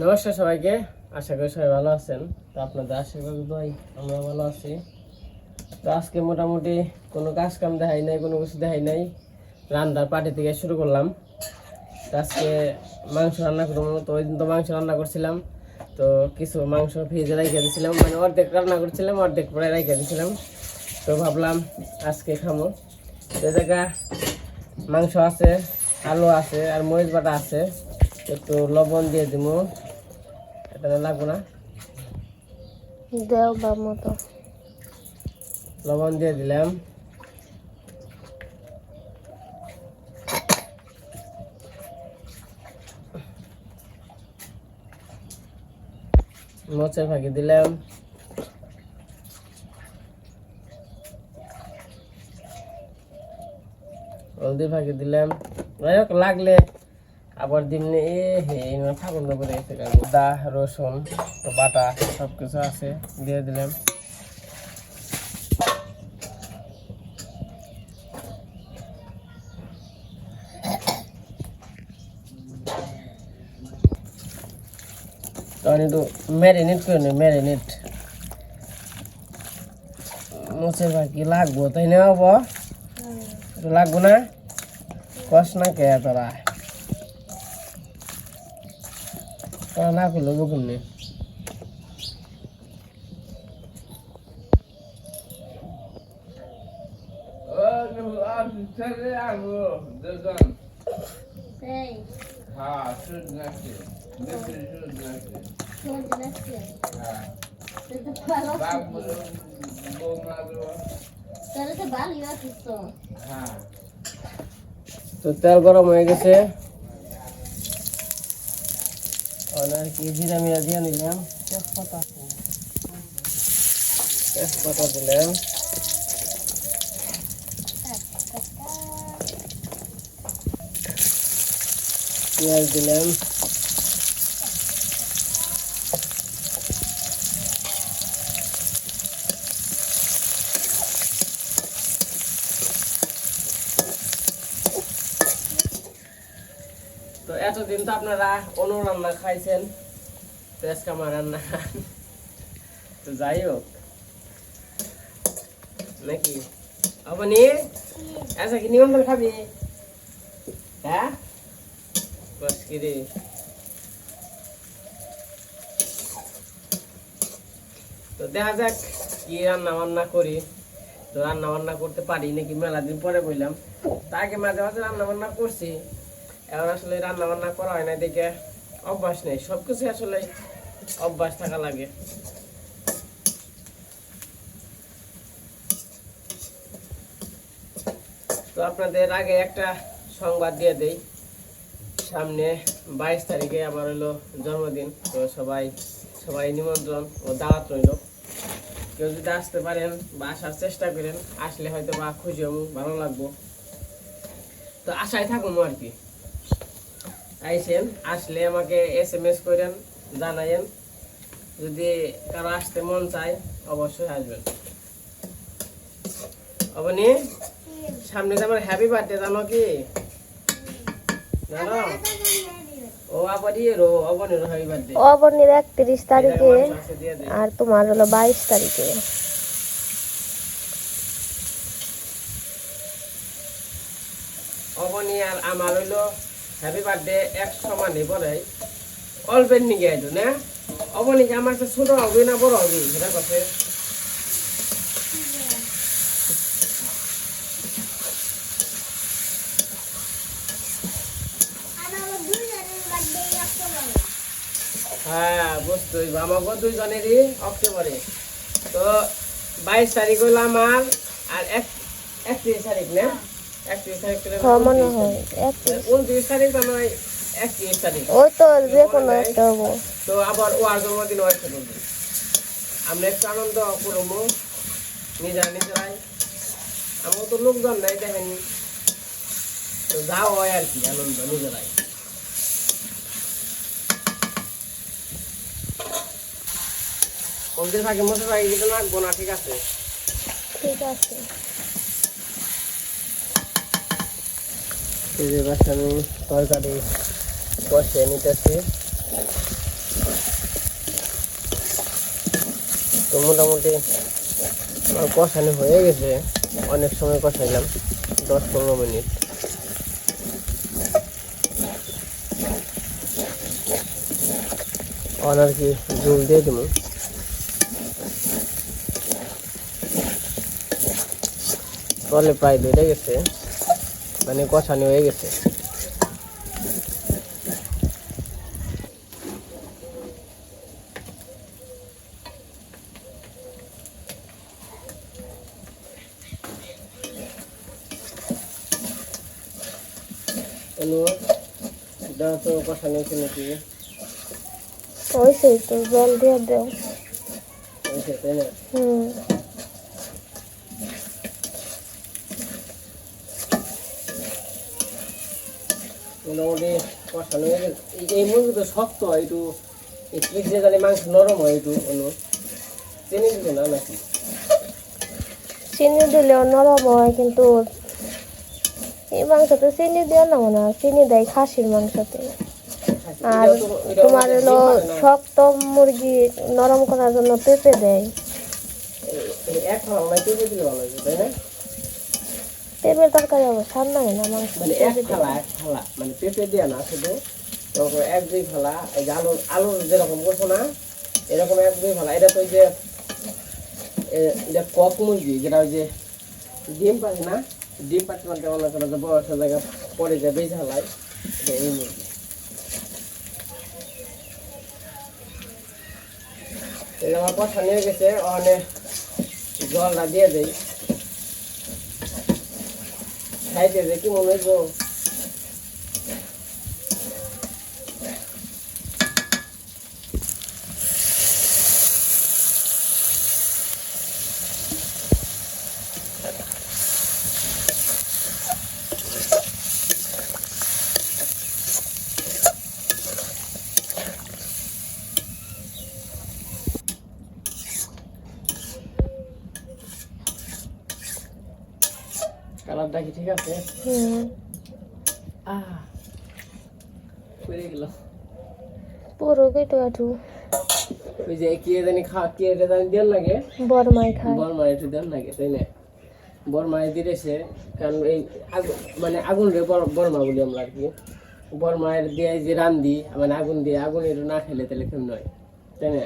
নমস্কার সবাইকে। আশা করি সবাই ভালো আছেন। তো আপনাদের আশীর্বাদ ভাই আমরা ভালো আছি। তো আজকে মোটামুটি কোনো কাজ কাম দেখাই নাই, কোনো কিছু দেখাই নাই। রান্নার পার্টি থেকে শুরু করলাম। তো আজকে মাংস রান্না করব। তো ওই দিন তো মাংস রান্না করছিলাম। তো কিছু মাংস ফ্রিজে রেখে দিয়েছিলাম। মানে অর্ধেক রান্না করছিলাম, অর্ধেক পরে রেখে দিয়েছিলাম। তো ভাবলাম আজকে খামো তো দেখা মাংস আছে, আলু আছে, আর মরিচ বাটা আছে। একটু লবণ দিয়ে দিব। এটা লাগবো না দেও বা মতো লবণ দিয়ে দিলাম মোচে ফাঁকি দিলাম হলদি ফাঁকি দিলাম যাই হোক লাগলে আবার দিমনি এ হে ঠাকুর করে গেছে আদা রসুন বাটা সব কিছু আছে দিয়ে দিলাম। তখন একটু ম্যারিনেট করে নি ম্যারিনেট মুছে বাকি লাগবো তাই না বাবা? একটু লাগবো না? কষ না কে তোরা? তোরা না করলে বুকুন নি এই কোন লাগছে তো ভালো তাহলে তো ভালোই আছিস তো তো তেল গরম হয়ে গেছে। আর কি জিরা মিরা দিয়ে নিলাম। তেজপাতা। তেজপাতা দিলাম। পেঁয়াজ দিলাম। তো তো আপনারা অনু রান্না খাইছেন। তো আজকে আমার রান্না। তো যাই হোক। নাকি? আপনি আচ্ছা কি নিমন্ত্রণ খাবি? হ্যাঁ? তো দেখা যাক কি রান্না বান্না করি। তো রান্না বান্না করতে পারি নাকি? মেলা দিন পরে বললাম। তাকে মাঝে মাঝে রান্না বান্না করছি। এখন আসলে রান্না বান্না করা হয় না দেখে অভ্যাস নেই। সবকিছু আসলে অভ্যাস থাকা লাগে। তো আপনাদের আগে একটা সংবাদ দিয়ে দেই। সামনে বাইশ তারিখে আমার হলো জন্মদিন, তো সবাই সবাই নিমন্ত্রণ ও দাওয়াত রইল। কেউ যদি আসতে পারেন বা আসার চেষ্টা করেন, আসলে হয়তো বা খুশি হব, ভালো লাগবো। তো আশায় থাকুন আর কি। আইসেন আসলে আমাকে এস এম এস করেন জানাইন যদি কারও আসতে মন চায় অবশ্যই আসবেন। অবনি সামনে যে আমার হ্যাপি বার্থডে জানো কি? জানো? ও আবারই রো অবনির হ্যাপি বার্থডে অবনের একত্রিশ তারিখে আর তোমার হলো বাইশ তারিখে। অবনি আর আমার হইল হ্যাপি বার্থডে এক সমানই পরে অল্পের নিগে আইতো না? অবনিকে আমার কাছে ছোট হবে না বড় হবে? সেটা কথা। হ্যাঁ বুঝতেই। আমাকে দুইজনেরই অক্টোবরে। তো বাইশ তারিখ হলো আমার আর এক, একত্রিশ তারিখ, না? হ্যাঁ মনে হয় ওই তো যে কোনো একটা হব। তো আবার ওয়ার জন্মদিন ওয়ার আমরা একটু আনন্দ করব। নিজেরা নিজেরাই। আমার তো লোকজন নাই দেখেনি। তো যাও হয় আর কি আনন্দ নিজেরাই। ফাঁকে মশলা ফাঁকে কিন্তু না ঠিক আছে? ঠিক আছে। এই আমি তরকারি বসে নিতেছি। তো মোটামুটি আমার হয়ে গেছে। অনেক সময় কষাইলাম, দশ পনেরো মিনিট। আর কি জল দিয়ে দেবো। কলে প্রায় বেড়ে গেছে। মানে কষানি হয়ে গেছে। তো কষানি হয়েছে নাকি ওই সেই তো জল দিয়ে দেও। হয়েছে তাই না? হুম। মোটামুটি কষানো হয়ে গেছে এই- এই মুরগি তো শক্ত হয় একটু এই পিঠে জানি মাংস নরম হয় একটু চিনি না নাকি? চিনি দিলেও নরম হয় কিন্তু এই মাংসতে চিনি দেওয়া না মনে হয় চিনি দেয় খাসির মাংসতে। আর তোমার হলো। শক্ত মুরগি নরম করার জন্য পেঁপে দেয়। এক ফালা পেঁপে দিলে ভালো তাই না? পেঁপের তরকারি আবার স্বাদ লাগে না মাংস। মানে এক ফালা এক ফালা মানে পেঁপে দেওয়া না শুধু এক দুই ফালা এই যে আলু আলু যেরকম করছ না এরকম এক দুই ফালা এটা তো ওই যে এটা কক মুরগি, যেটা ওই যে ডিম পাচ্ছে না, ডিম পাচ্ছে মানে মনে করো যে বয়স জায়গা পরে যায় বেশি হালায় এই মুরগি। আমার কথা নিয়ে গেছে অনেক জলটা দিয়ে দেই। খাইতে যে কি মনে হইব কালারটা কি ঠিক আছে? হুম। আহ পড়ে গেল। পুরো কেটে কাটু ওই যে কি জানি খা কি এটা জানি দেন লাগে। বরমাই খায়। বরমা একটু দেন লাগে তাই না? বরমা দিয়েছে কারণ এই মানে আগুন রে বর- বরমা বলি আমরা আর কি। বরমায়ের দিয়ে যে রান্ধি মানে আগুন দিয়ে আগুন একটু না খেলে তাহলে কেমন হয় তাই না?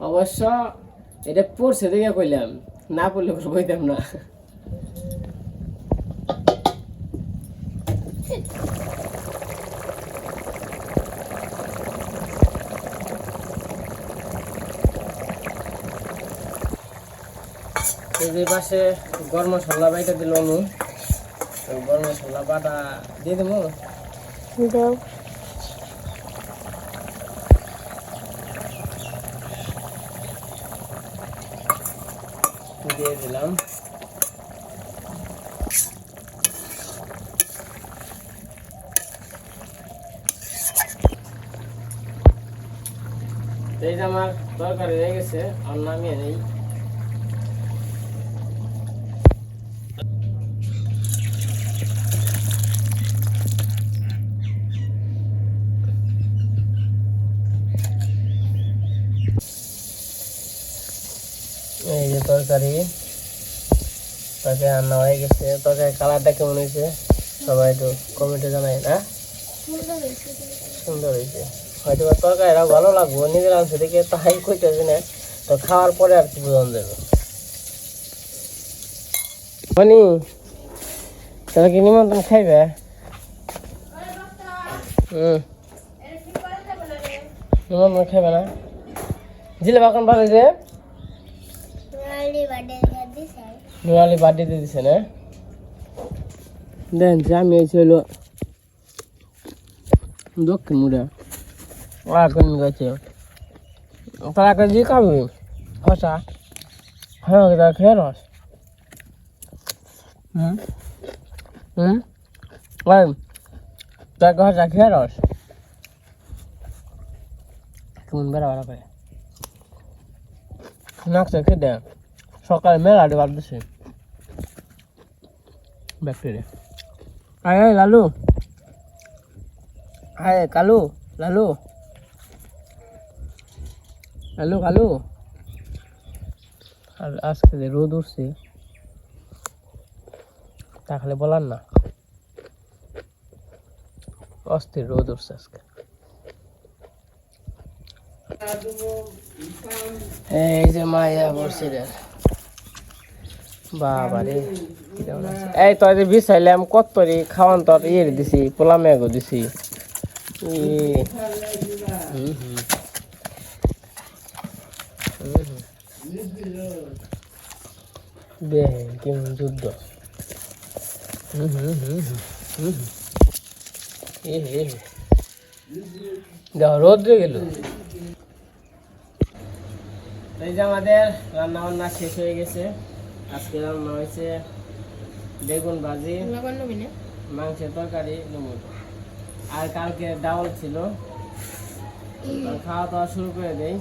অবশ্য এটা পড়ছে দেখে কইলাম না পড়লে কইতাম না। যে পাশে গরম মশলা বাইটা দিল ওই গরম মশলা বাটা দিয়ে দেবো? দেও। দিয়ে দিলাম। এই যে আমার তরকারি হয়ে গেছে আর নামিয়ে নেই এই যে তরকারি তরকারি রান্না হয়ে গেছে। তরকারি কালারটা কেমন হয়েছে? সবাই একটু কমেন্টে জানাই, না? সুন্দর হয়েছে। হয়তো বা তরকারিটা ভালো লাগবো, নিজের আনছে দেখে তাই কইতেছি না। তো খাওয়ার পরে আর কি বোঝানো যাবে? বনি তোরা কি নিমন্ত্রণ খাইবে? হুম। নিমন্ত্রণ খাইবে না? জিলে এখন ভালো যে নুরালি বার্থডে দিয়ে দিছে না? দেন আমি এই ছিল। দক্ষিণ মুড়া। আর কোন গেছে। তারা কে জি খাবি? হসা হ্যাঁ তারা খেয়ে রস হুম? হুম? তাকে হসা খেয়ে রস কেমন বেড়া বেড়া করে নাকছে খেতে সকালে মেলা বাদ দিছে ব্যাকটেরিয়া। আয় লালু। আয়, কালু, লালু। লালু, কালু। আর আজকে যে রোদ উঠছে তাহলে বলার না। অস্থির রোদ উঠছে আজকে। এই যে মায়া বসে রে বাবা রে কিরম লাগছে। এই তো যে বিছাইলাম, কত রে খাওয়ান তো ইয়ে দিছি, পোলা মেঘও দিছি। যুদ্ধ। রোদ্রে গেল। এই যে আমাদের রান্না বান্না শেষ হয়ে গেছে। আজকে রান্না হয়েছে বেগুন ভাজি মাংসের তরকারি ডুমুর আর কালকে ডাউল ছিল। খাওয়া দাওয়া শুরু করে দেই।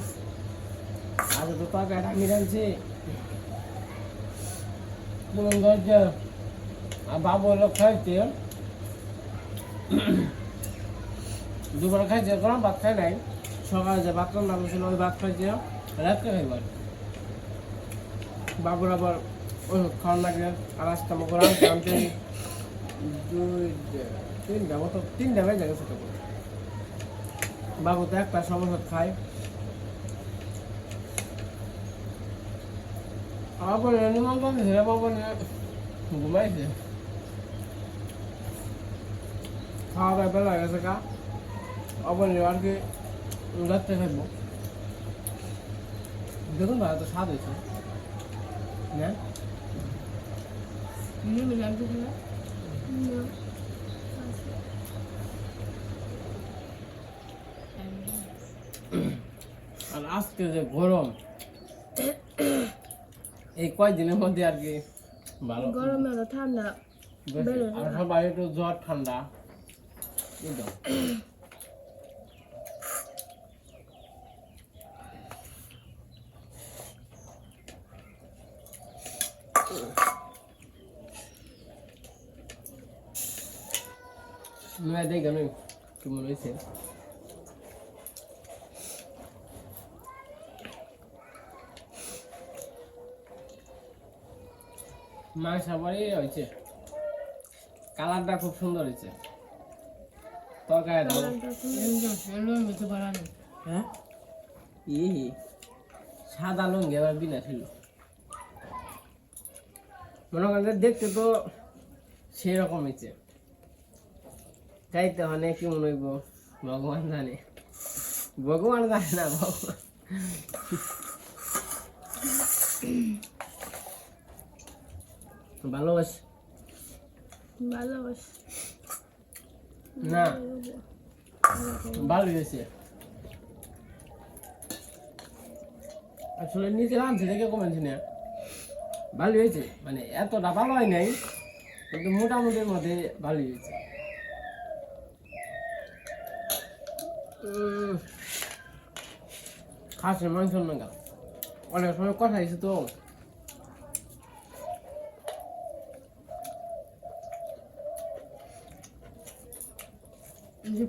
আজ তো তরকারিটা আমি রাঁধছি। আর বাবু হলো খাইছে দুপুরে খাইছে গরম ভাত খাই নাই। সকালে যে ভাত রান্না করছিল ওই ভাত খাইছে। রাত্রে খাইবার বাবুর আবার খাওয়ার লাগে, আর আজকে আমাকে রাঁধতে আনতে দুই তিনটা মতো তিনটা বেজে গেছে তখন বাবু তো একটা সমস্যা খায়। আবার নিমন্ত্রণ দিয়েছে বাবু নিয়ে ঘুমাইছে। খাওয়া দাওয়া বেলা গেছে কা আবার আর কি রাত্রে খাইব। দেখুন ভাই তো স্বাদ হয়েছে। না। আর আজকে যে গরম এই কয়দিনের মধ্যে আর কি ভালো? গরমে তো ঠান্ডা আর সবাই একটু জ্বর ঠান্ডা। মেয়ে দেখে হয়েছে? মাংস হয়েছে। কালারটা খুব সুন্দর হয়েছে। তরকারি হ্যাঁ? সাদা লঙ্গি আবার বিনা ছিল। মনে করেন দেখতে তো সেরকম হয়েছে। চাইতে মানে কি মনে হইব। ভগবান জানে। ভগবান জানে না ভগবান। ভালোবাস। ভালোবাস। না। ভালো হয়েছে। আসলে নিজে রাঁধছে দেখে কমেছি না ভালো হয়েছে। মানে এতটা ভালো হয় নাই কিন্তু মোটামুটির মধ্যে ভালো হয়েছে। খাসির মাংস নাগা অনেক সময় কথা হয়েছে তো।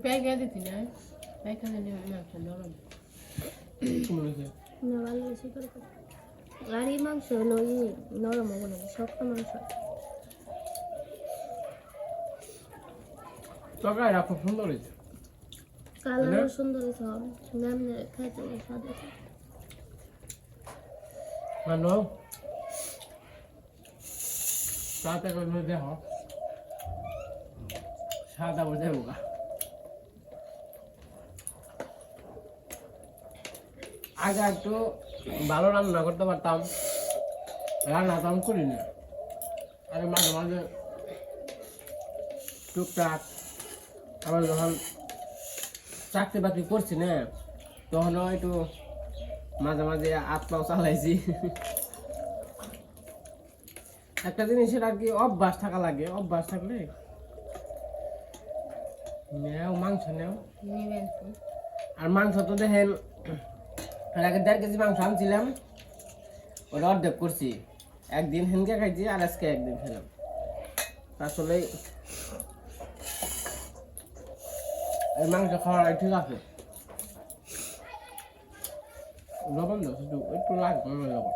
প্যাক দিতি না নিয়ে মাংস নরম। না ভালোবাসি তরকারি আর এই মাংস হলো ই নরম হবে না শক্ত মাংস। তরকারিটা খুব সুন্দর হয়েছে। কালারও সুন্দর সব নামনে খাইতে স্বাদ আছে সাথে করে দেখো সাদা বোঝাই বোকা আগে একটু ভালো রান্না করতে পারতাম। রান্না তো আমি করি না আগে মাঝে মাঝে টুকটাক আবার যখন চাকরি বাকরি করছি না তখনও একটু মাঝে মাঝে আত্মাও চালাইছি। একটা জিনিসের আর কি অভ্যাস থাকা লাগে অভ্যাস থাকলে নেও মাংস নেও। আর মাংস তো দেখেন আগে দেড় কেজি মাংস আনছিলাম ওটা অর্ধেক করছি। একদিন হেনকে খাইছি আর আজকে একদিন খেলাম। আসলে মাংস খাওয়ার ঠিক আছে। লবণ দাও, একটু একটু লাগবে লবণ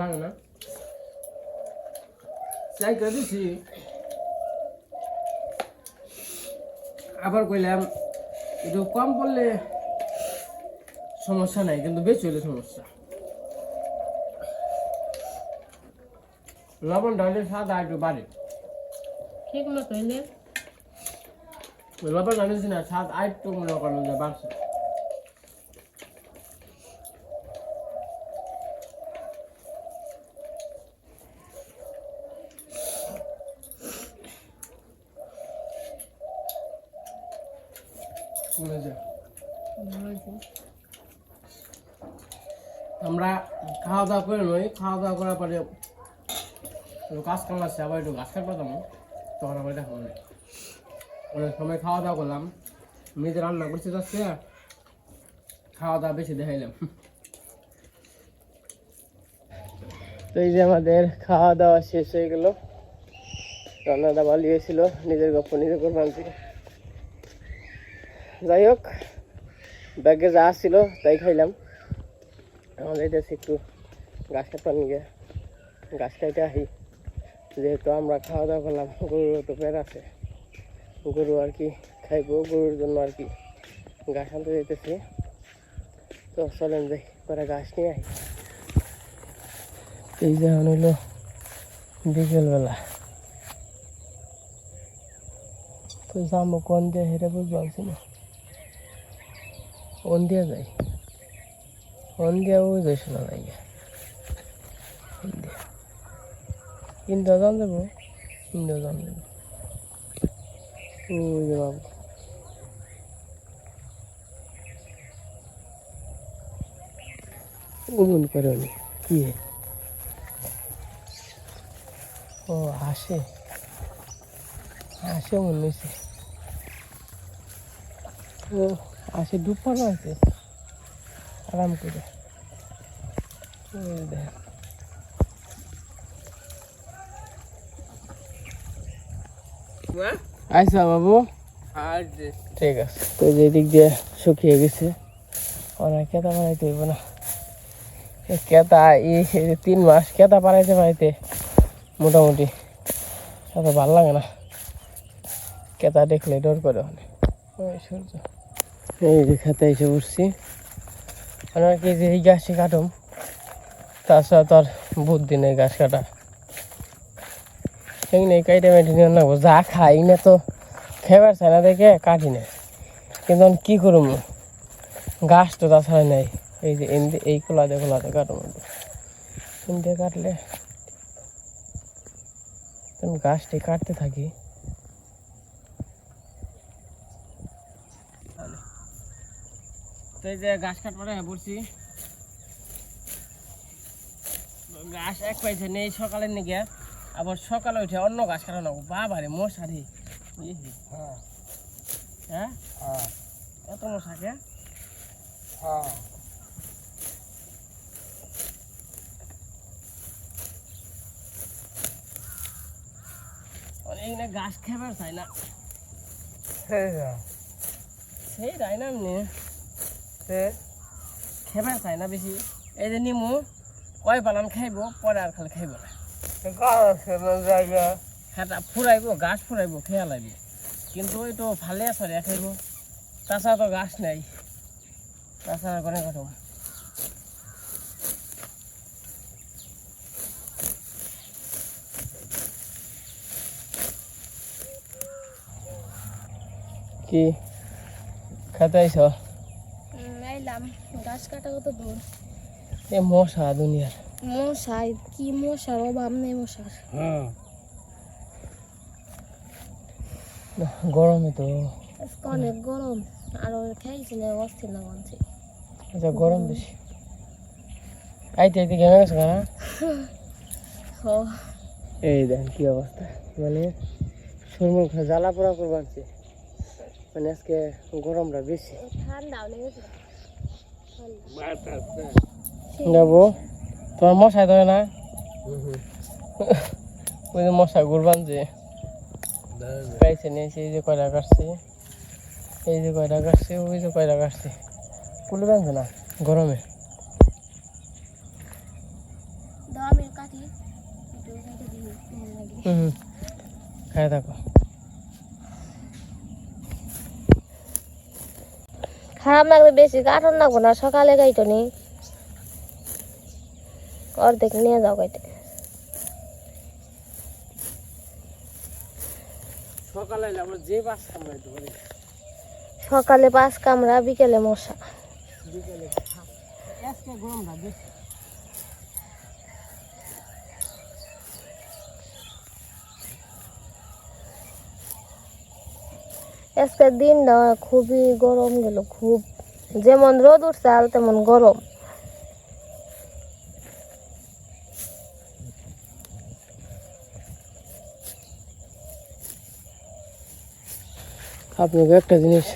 লাগে না? চাই করে দিছি। আবার কইলাম, একটু কম পড়লে সমস্যা নাই, কিন্তু বেশি হলে সমস্যা। লবণ স্বাদ আর একটু বাড়ে। ঠিক মতো হইলে লবণ ঢালেছি না স্বাদ আর একটু মনে করেন যে বাড়ছে আমরা খাওয়া দাওয়া করে নই খাওয়া দাওয়া করার পরে কাজ আছে আবার একটু গাছ কাটতাম তখন আবার দেখা অনেক সময় খাওয়া দাওয়া করলাম। মেয়েদের রান্না করছি যাচ্ছে। খাওয়া দাওয়া বেশি দেখাইলাম। তো এই যে আমাদের খাওয়া দাওয়া শেষ হয়ে গেল। রান্না দাওয়া লিয়েছিল নিজের গপ্প নিজে করবান থেকে যাই হোক, ব্যাগে যা ছিল তাই খাইলাম। আমাদের এটা একটু গাছ কাটবার নিয়ে গাছ কাটে আহি যেহেতু আমরা খাওয়া দাওয়া করলাম গরুর তো পেট আছে। গরু আর কি খাইবো, গরুর জন্য আর কি গাছ আনতে যেতেছি তো চলেন যাই, পরে গাছ নিয়ে আহি এই যে হইল বিকেলবেলা। তো যাব কোন দিয়ে হেরে বুঝতে পারছি না। কোন দিয়ে যাই? কোন দিয়ে ওই যাই শোনা যাই কিন্তু জান যাব জান যাব ওই করে উনি কি? ও হাসে। হাসে মনে হয়েছে ও আসে ডুব পাড়া আছে। আরাম করে। দেখ। আচ্ছা বাবু। ঠিক আছে। তো যে দিক দিয়ে শুকিয়ে গেছে। অনেক কেতা বাড়াইতে হইব না। কেতা এই তিন মাস কেতা পাড়াইতে পারাইতে মোটামুটি এত ভালো লাগে না। কেতা দেখলে ডর করে অনেক। ওই সূর্য। এই যে খেতে এসে পড়ছি। আমার কি যে এই গাছটি কাটুম তাছাড়া তো আর বুদ্ধি নেই গাছ কাটা সেখানে কাইটে মেটে নিয়ে নেব। যা খাই না তো খেবার চাই না দেখে কাটি না। কিন্তু আমি কী করুম? গাছ তো তাছাড়া নেই। এই যে এমনি এই কোলাতে কোলাতে কাটুম এমনি কাটলে আমি গাছটি কাটতে থাকি। তো এই যে গাছ কাটবারে বলছি। গাছ এক পাইছে, নেই সকালের নিকে আবার সকালে উঠে অন্য গাছ কাটানো বাবা রে। মশারি হ্যাঁ। কত মশা কে? অনেক না গাছ খাবার চাই না। সেই তাই না এমনি। খেবার চাই না বেশি। এই যে নিমু কয় পালান খাইব পরে আর খালি খাইব না। ফুরাইব গাছ ফুরাইব খেয়া লাগবে। কিন্তু ওই তো ভালে সরে খাইব তাছাড়া তো গাছ নাই। তাছাড়া কোনো কথা কি? খেতে আইস এলাম গাছ কাটা কত দূর এ মশা দুনিয়ার মশাই কি মশার অভাব নেই মশার? না, গরমে তো। অনেক গরম আর খাইছি না অস্থির না বলছি। আচ্ছা গরম বেশি। আইতে আইতে ঘেমে গেছে না? এই দেখ কি অবস্থা। মানে শরীর জ্বালা পোড়া করে বানছে মানে আজকে গরমটা বেশি। ঠান্ডা যাব। তোমার মশাই ধরে না। ওই যে মশা ঘুরবান যে পাইছে নিয়েছে সেই যে কয়লা কাটছে এই যে কয়লা কাটছে ওই যে কয়লা কাটছে। কুলে বানছে না গরমে। খাই থাকো। খারাপ লাগলে বেশি কাটন লাগবো না সকালে গাইতো অর্ধেক নিয়ে যাও গাইতে সকালে আমরা যে বাস কামড়াইতে পারি। সকালে পাঁচ কামড়া বিকেলে মশা। বিকেলে। আজকে আজকের দিনটা খুবই গরম গেল খুব। যেমন রোদ উঠছে তেমন গরম। আপনাকে একটা জিনিস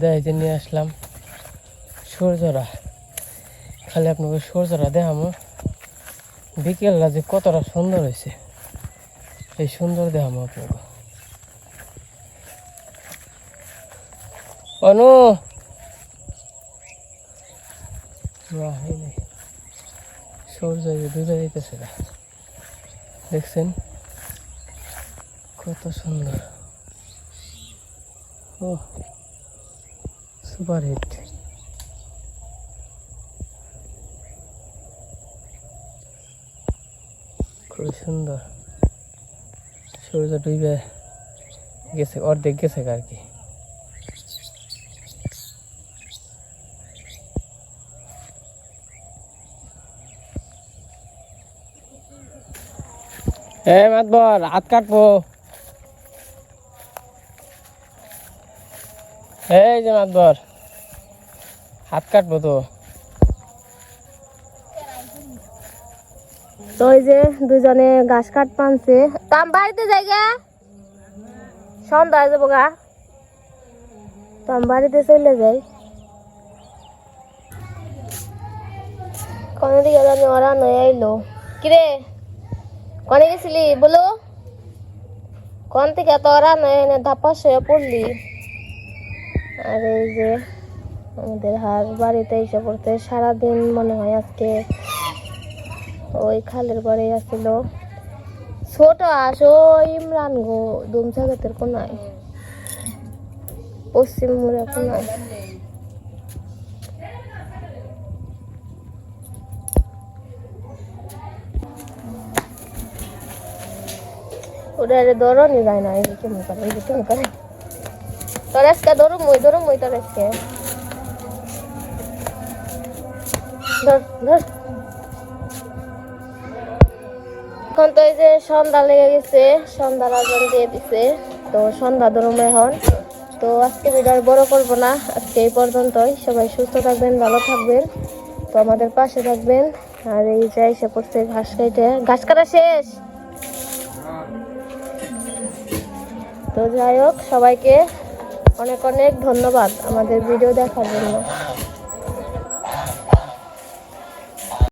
দেখাইতে নিয়ে আসলাম। সূর্যরা। খালি আপনাকে সূর্যরা দেখামো বিকেলটা যে কতটা সুন্দর হয়েছে। এই সুন্দর দেখামো আপনাকে। অনু! সূর্য ডুবে দেখছেন? কত সুন্দর। ও সুপার হিট খুবই সুন্দর। সূর্য ডুবে গেছে, অর্ধেক গেছে আর কি। এ মাতবর, হাত কাটবো। এই যে মাতবর, হাত কাটবো তো। ওই যে দুজনে ঘাস কাট পানছে। তো আমি বাড়িতে যাই গা। সন্ধ্যা হয়ে যাব গা। তো আমি বাড়িতে চলে যাই। কোন দিকে জানি ওরা নয় আইলো। কিরে, কনে গেছিলি বলো? কোন থেকে তো ওরা নয় এনে ধাপাস হয়ে পড়লি? আর এই যে আমাদের হার বাড়িতে এসে পড়তে সারাদিন মনে হয় আজকে ওই খালের বাড়ি আসছিল ছোট আসো ইমরান গো দুমসা গেতের কোনায়। পশ্চিম মুড়ে কোনায়। ওটা ধরনি যায় না, এই তুমি করে তুমি করে। তোর আজকে ধরো মই ধরো মই তোর আজকে। এখন তো এই যে সন্ধ্যা লেগে গেছে সন্ধ্যার আজান দিয়ে দিছে, তো সন্ধ্যা ধরুম এখন। তো আজকে ভিডিও বড় করব না, আজকে এই পর্যন্তই। সবাই সুস্থ থাকবেন, ভালো থাকবেন। তো আমাদের পাশে থাকবেন। আর এই যে এসে পড়ছে ঘাস কাইটে ঘাস কাটা শেষ! তো যাই হোক, সবাইকে অনেক অনেক ধন্যবাদ আমাদের ভিডিও দেখার জন্য।